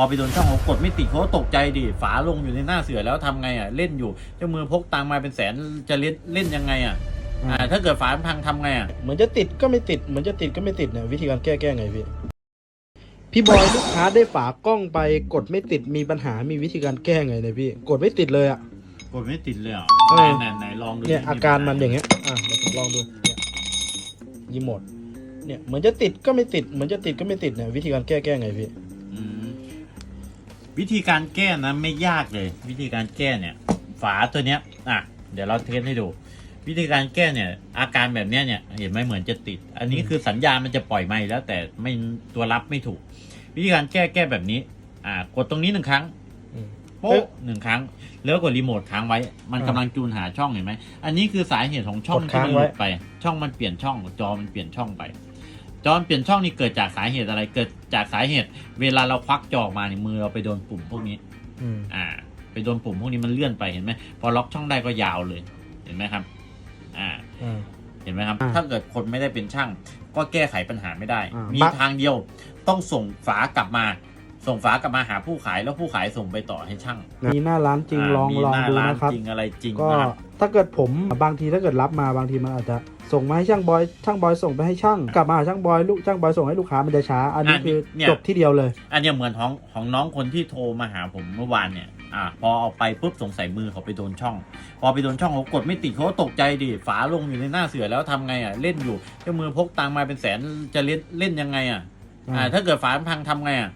อไปโดนช่องเขากดไม่ติดเขาก็ตกใจดิฝาลงอยู่ในหน้าเสือแล้วทำไงอะเล่นอยู่เจ้ามือพกตังค์มาเป็นแสนจะเล่นเล่นยังไงอะอ่าถ้าเกิดฝามันพังทำไงอะเหมือนจะติดก็ไม่ติดเหมือนจะติดก็ไม่ติดเนี่ยวิธีการแก้แก้ไงพี่พี่บอยลูกค้าได้ฝากล้องไปกดไม่ติดมีปัญหามีวิธีการแก้ไงเนี่ยพี่ กดไม่ติดเลยอะกดไม่ติดเลยเหรอเอไหนอไหนไหนลองดูเนี่ยดิอาการมันอย่างเงี้ยอะเดี๋ยวผมลองดูเนี่ยรีโมทเนี่ยเหมือนจะติดก็ไม่ติดเหมือนจะติดก็ไม่ติดเนี่ยวิธีการแก้แก้ไงพี่อืม วิธีการแก้นะไม่ยากเลย วิธีการแก้เนี่ย ฝาตัวเนี้ยอะเดี๋ยวเราเทสให้ดู วิธีการแก้เนี่ย อาการแบบเนี้ยเนี่ยเห็นไหมเหมือนจะติด อันนี้อืมคือสัญญาณมันจะปล่อยไม่แล้ว แต่ไม่ตัวรับไม่ถูก วิธีการแก้แก้แบบนี้ อ่ากดตรงนี้หนึ่งครั้งอืมโป๊ะหนึ่งครั้ง แล้วกดรีโมทค้างไว้ มันอ่ากำลังจูนหาช่องเห็นไหม อันนี้คือสาเหตุของช่องกดที่ค้างมันหลุดไว้ไป ช่องมันเปลี่ยนช่องจอมันเปลี่ยนช่องไป จอมันเปลี่ยนช่องนี่เกิดจากสาเหตุอะไร เกิดจากสาเหตุ เวลาเราควักจอออกมาในมือเราไปโดนปุ่มพวกนี้ อืมอ่า ไปโดนปุ่มพวกนี้มันเลื่อนไปเห็นไหมพอล็อกช่องได้ก็ยาวเลย เห็นไหมครับ อ่า อ่า เห็นไหมครับ อ่าถ้าเกิดคนไม่ได้เป็นช่าง ก็แก้ไขปัญหาไม่ได้ อ่ามีมีทางเดียวต้องส่งฝากลับมา ส่งฝากลับมาหาผู้ขายแล้วผู้ขายส่งไปต่อให้ช่างมีหน้าร้านจริงาลองมีลองหน้าดูร้านนะครับ จริงอะไรจริงก็นะครับ ถ้าเกิดผมบางทีถ้าเกิดรับมาบางทีมันอาจจะส่งมาให้ช่างบอยช่างบอยส่งไปให้ช่างกลับมาหาช่างบอยลูกช่างบอยส่งให้ลูกค้ามันจะช้า อันนี้คือจบที่เดียวเลย อันเนี้ยเหมือนของของน้องคนที่โทรมาหาผมเมื่อวานเนี่ยอ่าพอเอาไปปุ๊บสงสัยมือเขาไปโดนช่อง พอไปโดนช่องเขากดไม่ติดเขาก็ตกใจดิฝาลงอยู่ในหน้าเสือแล้วทำไงอะเล่นอยู่เจ้ามือพกตังค์มาเป็นแสนจะเล่นเล่นยังไงอะอ่าถ้าเกิดฝามันพังทำไงอะ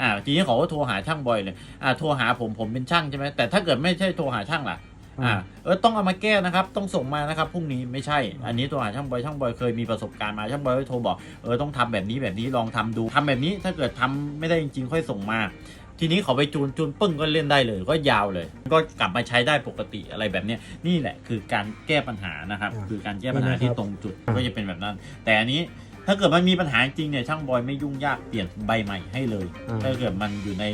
อ่าทีนี้เขาก็โทรหาช่างบ่อยเลยอ่าโทรหาผมผมเป็นช่างใช่ไหมแต่ถ้าเกิดไม่ใช่โทรหาช่างล่ะ อ่าเออต้องเอามาแก้นะครับ ต้องส่งมานะครับพรุ่งนี้ไม่ใช่ อันนี้โทรหาช่างบอยช่างบอยเคยมีประสบการณ์มาช่างบอยก็โทรบอกเออต้องทำแบบนี้แบบนี้ลองทำดูทำแบบนี้ถ้าเกิดทำไม่ได้จริงๆ ค่อยส่งมา ทีนี้เขาไปจูนจูนปึ้งก็เล่นได้เลย ก็ยาวเลย ก็กลับมาใช้ได้ปกติอะไรแบบเนี้ยนี่แหละคือการแก้ปัญหานะครับอ่าคือการแก้ปัญหานี่นะครับที่ตรงจุดอ่าก็จะเป็นแบบนั้น แต่อันนี้ถ้าเกิดมันมีปัญหาจริงเนี่ยช่างบอยไม่ยุ่งยากเปลี่ยนใบใหม่ให้เลยอ่าถ้าเกิดมันอยู่ใน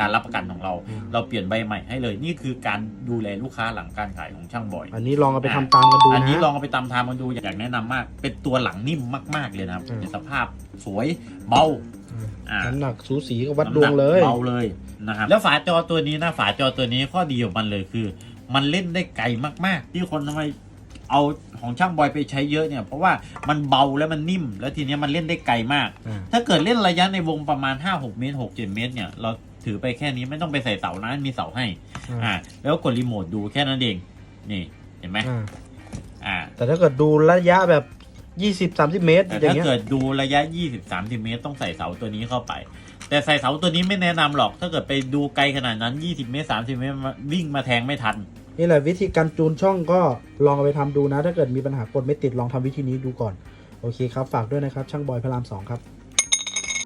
การรับประกันของเราอืมเราเปลี่ยนใบใหม่ให้เลย นี่คือการดูแลลูกค้าหลังการขายของช่างบอย อันนี้ลองเอาไปทำตามกันดูอันนะนี้ลองเอาไปตามทางมาดูอยากแนะนำมาก เป็นตัวหลังนิ่มมากๆเลยนะครับอืม ในสภาพสวยเบาอ่า น้ำหนักสูสีกับวัดน้ำดหวนังกเลยเบาเลยนะครับแล้วฝาจอตัวนี้นะฝาจอตัวนี้ข้อดีของมันเลยคือ มันเล่นได้ไกลมากๆ ที่คนทำไมเอาของช่างบอยไปใช้เยอะเนี่ย เพราะว่ามันเบาแล้วมันนิ่ม แล้วทีเนี้ยมันเล่นได้ไกลมาก อ่า ถ้าเกิดเล่นระยะในวงประมาณ 5-6 เมตร6-7เมตรเนี่ยเรา ถือไปแค่นี้ไม่ต้องไปใส่เสานะมีเสาให้ อ่า แล้วกดรีโมทดูแค่นั้นเอง นี่เห็นไหมอ่าอ่าแต่ถ้าเกิดดูระยะแบบยี่สิบสามสิบเมตรแต่อย่าถ้างเงี้ยเกิดดูระยะ20-30เมตรต้องใส่เสาตัวนี้เข้าไป แต่ใส่เสาตัวนี้ไม่แนะนำหรอก ถ้าเกิดไปดูไกลขนาดนั้น20เมตร30เมตรมาวิ่งมาแทงไม่ทันนี่แหละวิธีการจูนช่องก็ลองเอาไปทำดูนะ ถ้าเกิดมีปัญหากดไม่ติดลองทำวิธีนี้ดูก่อน โอเคครับ ฝากด้วยนะครับ ช่างบอยพระรามสองครับ